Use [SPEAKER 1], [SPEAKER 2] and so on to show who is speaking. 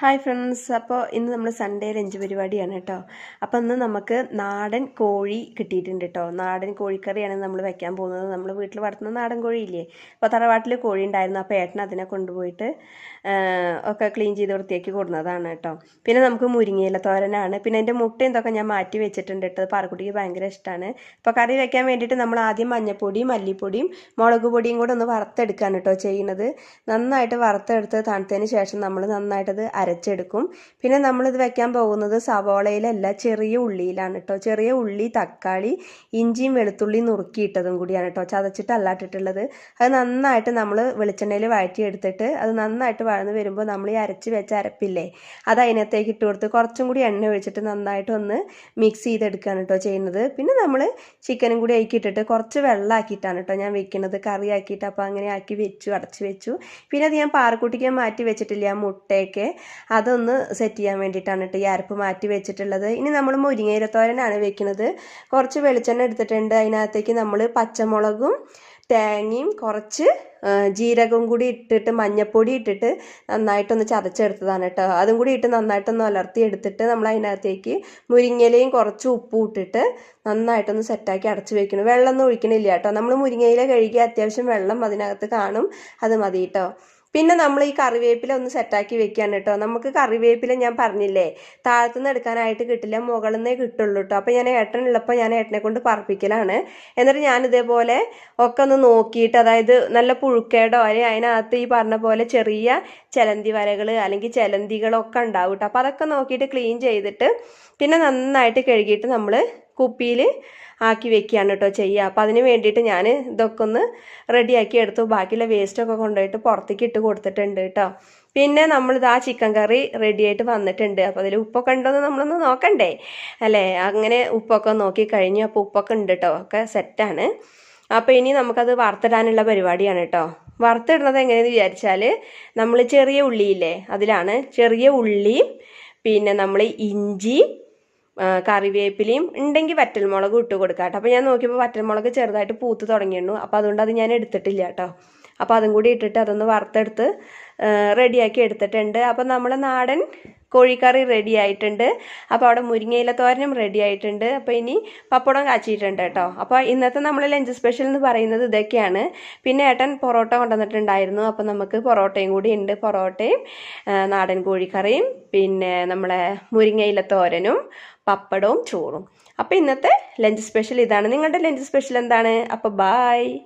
[SPEAKER 1] Hi friends അപ്പോൾ ഇന്ന് നമ്മൾ സൺഡേ ലഞ്ച് പരിപാടിയാണ് കേട്ടോ. അപ്പോൾ ഇന്ന് നമുക്ക് നാടൻ കോഴി കിട്ടിയിട്ടുണ്ട് കേട്ടോ. നാടൻ കോഴിക്കറിയാണ് നമ്മൾ വെക്കാൻ പോകുന്നത്. നമ്മൾ വീട്ടിൽ വളർത്തുന്ന നാടൻ കോഴിയില്ലേ? അപ്പോൾ തറവാട്ടിൽ കോഴി ഉണ്ടായിരുന്നു. അപ്പോൾ ഏട്ടൻ അതിനെ കൊണ്ടുപോയിട്ട് ഒക്കെ ക്ലീൻ ചെയ്ത് വൃത്തിയാക്കി കൊടുക്കുന്നതാണ് കേട്ടോ. പിന്നെ നമുക്ക് മുരിങ്ങയില തോരനാണ്. പിന്നെ അതിന്റെ മുട്ടയും ഇതൊക്കെ ഞാൻ മാറ്റി വെച്ചിട്ടുണ്ട് കേട്ടോ. പാറക്കുട്ടിക്ക് ഭയങ്കര ഇഷ്ടമാണ് അപ്പോൾ കറി വെക്കാൻ വേണ്ടിയിട്ട് നമ്മൾ ആദ്യം മഞ്ഞപ്പൊടിയും മല്ലിപ്പൊടിയും മുളക് പൊടിയും കൂടെ ഒന്ന് വറുത്തെടുക്കുകയാണ് കേട്ടോ ചെയ്യുന്നത്. നന്നായിട്ട് വറുത്തെടുത്ത് തണുത്തതിന് ശേഷം നമ്മൾ നന്നായിട്ടത് അരച്ചെടുക്കും. പിന്നെ നമ്മളിത് വെക്കാൻ പോകുന്നത് സവോളയിലല്ല ചെറിയ ഉള്ളിയിലാണ് കേട്ടോ ചെറിയ ഉള്ളി തക്കാളി ഇഞ്ചിയും വെളുത്തുള്ളി നുറുക്കിയിട്ടതും കൂടിയാണ് കേട്ടോ ചതച്ചിട്ടല്ല അത് നന്നായിട്ട് നമ്മൾ വെളിച്ചെണ്ണയിൽ വഴറ്റിയെടുത്തിട്ട് അത് നന്നായിട്ട് വഴന്ന് വരുമ്പോൾ നമ്മൾ ഈ അരച്ച് വെച്ച അരപ്പില്ലേ അത് അതിനകത്തേക്ക് ഇട്ട് കൊടുത്ത് കുറച്ചും കൂടി എണ്ണ ഒഴിച്ചിട്ട് നന്നായിട്ട് ഒന്ന് മിക്സ് ചെയ്തെടുക്കുകയാണ് കേട്ടോ ചെയ്യുന്നത്. പിന്നെ നമ്മൾ ചിക്കനും കൂടി ഇട്ടിട്ട് കുറച്ച് വെള്ളമാക്കിയിട്ടാണ് കേട്ടോ ഞാൻ വെക്കുന്നത് കറി ആക്കിയിട്ട് അപ്പോൾ അങ്ങനെ ആക്കി വെച്ചു അടച്ച് വെച്ചു. പിന്നെ അത് ഞാൻ പാറക്കുട്ടിക്ക് മാറ്റി വെച്ചിട്ടില്ല മുട്ടയൊക്കെ. അതൊന്ന് സെറ്റ് ചെയ്യാൻ വേണ്ടിയിട്ടാണ് കേട്ടോ ഈ അരപ്പ് മാറ്റി വെച്ചിട്ടുള്ളത്. ഇനി നമ്മൾ മുരിങ്ങയില തോരനാണ് വെക്കുന്നത്. കുറച്ച് വെളിച്ചെണ്ണ എടുത്തിട്ടുണ്ട്. അതിനകത്തേക്ക് നമ്മൾ പച്ചമുളകും തേങ്ങയും കുറച്ച് ജീരകം ജീരകവും കൂടി ഇട്ടിട്ട് മഞ്ഞപ്പൊടി ഇട്ടിട്ട് നന്നായിട്ടൊന്ന് ചതച്ചെടുത്തതാണ് കേട്ടോ അതും കൂടി ഇട്ട് നന്നായിട്ടൊന്ന് അലർത്തി എടുത്തിട്ട് നമ്മൾ അതിനകത്തേക്ക് മുരിങ്ങയിലയും കുറച്ച് ഉപ്പും ഇട്ടിട്ട് നന്നായിട്ടൊന്ന് സെറ്റാക്കി അടച്ചു വെക്കണം വെള്ളമൊന്നും ഒഴിക്കണില്ല കേട്ടോ നമ്മൾ മുരിങ്ങയില കഴുകി അത്യാവശ്യം വെള്ളം അതിനകത്ത് കാണും. അത് മതി കേട്ടോ പിന്നെ നമ്മൾ ഈ കറിവേപ്പില ഒന്ന് സെറ്റാക്കി വെക്കുകയാണ് കേട്ടോ നമുക്ക് കറിവേപ്പില ഞാൻ പറഞ്ഞില്ലേ താഴത്തുനിന്ന് എടുക്കാനായിട്ട് കിട്ടില്ല മുകളിൽ നിന്നേ കിട്ടുള്ളൂ കേട്ടോ അപ്പോൾ ഞാൻ ഏട്ടനുള്ളപ്പോൾ ഞാൻ ഏട്ടനെ കൊണ്ട് പറപ്പിക്കലാണ്. എന്നിട്ട് ഞാൻ ഇതേപോലെ ഒക്കെ ഒന്ന് നോക്കിയിട്ട് അതായത് നല്ല പുഴുക്കേടോ അല്ലെങ്കിൽ അതിനകത്ത് ഈ പറഞ്ഞ പോലെ ചെറിയ ചിലന്തി വരകൾ അല്ലെങ്കിൽ ചിലന്തികളൊക്കെ ഉണ്ടാവും കേട്ടോ അപ്പോൾ അതൊക്കെ നോക്കിയിട്ട് ക്ലീൻ ചെയ്തിട്ട് പിന്നെ നന്നായിട്ട് കഴുകിയിട്ട് നമ്മൾ കുപ്പിയിൽ ആക്കി വെക്കുകയാണ് കേട്ടോ ചെയ്യുക. അപ്പോൾ അതിന് വേണ്ടിയിട്ട് ഞാൻ ഇതൊക്കെ ഒന്ന് റെഡിയാക്കി എടുത്തു. ബാക്കിയുള്ള വേസ്റ്റൊക്കെ കൊണ്ടുപോയിട്ട് പുറത്തേക്ക് ഇട്ട് കൊടുത്തിട്ടുണ്ട് കേട്ടോ. പിന്നെ നമ്മളിത് ആ ചിക്കൻ കറി റെഡി ആയിട്ട് വന്നിട്ടുണ്ട്. അപ്പോൾ അതിൽ ഉപ്പൊക്കെ ഉണ്ടോയെന്ന് നമ്മളൊന്ന് നോക്കണ്ടേ? അല്ലേ? അങ്ങനെ ഉപ്പൊക്കെ നോക്കി കഴിഞ്ഞു. അപ്പോൾ ഉപ്പൊക്കെ ഉണ്ട് കേട്ടോ. ഒക്കെ സെറ്റാണ് അപ്പോൾ ഇനി നമുക്കത് വറുത്തിടാനുള്ള പരിപാടിയാണ് കേട്ടോ. വറുത്തിടുന്നത് എങ്ങനെയെന്ന് വിചാരിച്ചാൽ നമ്മൾ ചെറിയ ഉള്ളിയില്ലേ? അതിലാണ് ചെറിയ ഉള്ളിയും പിന്നെ നമ്മൾ ഇഞ്ചി കറിവേപ്പിലയും ഉണ്ടെങ്കിൽ വറ്റൽമുളക് ഇട്ട് കൊടുക്കാം കേട്ടോ അപ്പോൾ ഞാൻ നോക്കിയപ്പോൾ വറ്റൽമുളക് ചെറുതായിട്ട് പൂത്ത് തുടങ്ങിയിരുന്നു. അപ്പോൾ അതുകൊണ്ട് അത് ഞാൻ എടുത്തിട്ടില്ല കേട്ടോ അപ്പോൾ അതും കൂടി ഇട്ടിട്ട് അതൊന്ന് വറുത്തെടുത്ത് റെഡിയാക്കി എടുത്തിട്ടുണ്ട്. അപ്പോൾ നമ്മൾ നാടൻ കോഴിക്കറി റെഡി ആയിട്ടുണ്ട്. അപ്പോൾ അവിടെ മുരിങ്ങയില തോരനും റെഡി ആയിട്ടുണ്ട്. അപ്പോൾ ഇനി പപ്പടം കാച്ചിയിട്ടുണ്ട് കേട്ടോ അപ്പോൾ ഇന്നത്തെ നമ്മൾ ലഞ്ച് സ്പെഷ്യൽ എന്ന് പറയുന്നത് ഇതൊക്കെയാണ്. പിന്നെ ഏട്ടൻ പൊറോട്ട കൊണ്ടുവന്നിട്ടുണ്ടായിരുന്നു. അപ്പോൾ നമുക്ക് പൊറോട്ടയും കൂടി ഉണ്ട്. പൊറോട്ടയും നാടൻ കോഴിക്കറിയും പിന്നെ നമ്മളെ മുരിങ്ങയില തോരനും പപ്പടവും ചോറും. അപ്പോൾ ഇന്നത്തെ ലഞ്ച് സ്പെഷ്യൽ ഇതാണ്. നിങ്ങളുടെ ലഞ്ച് സ്പെഷ്യൽ എന്താണ്? അപ്പോൾ ബായ്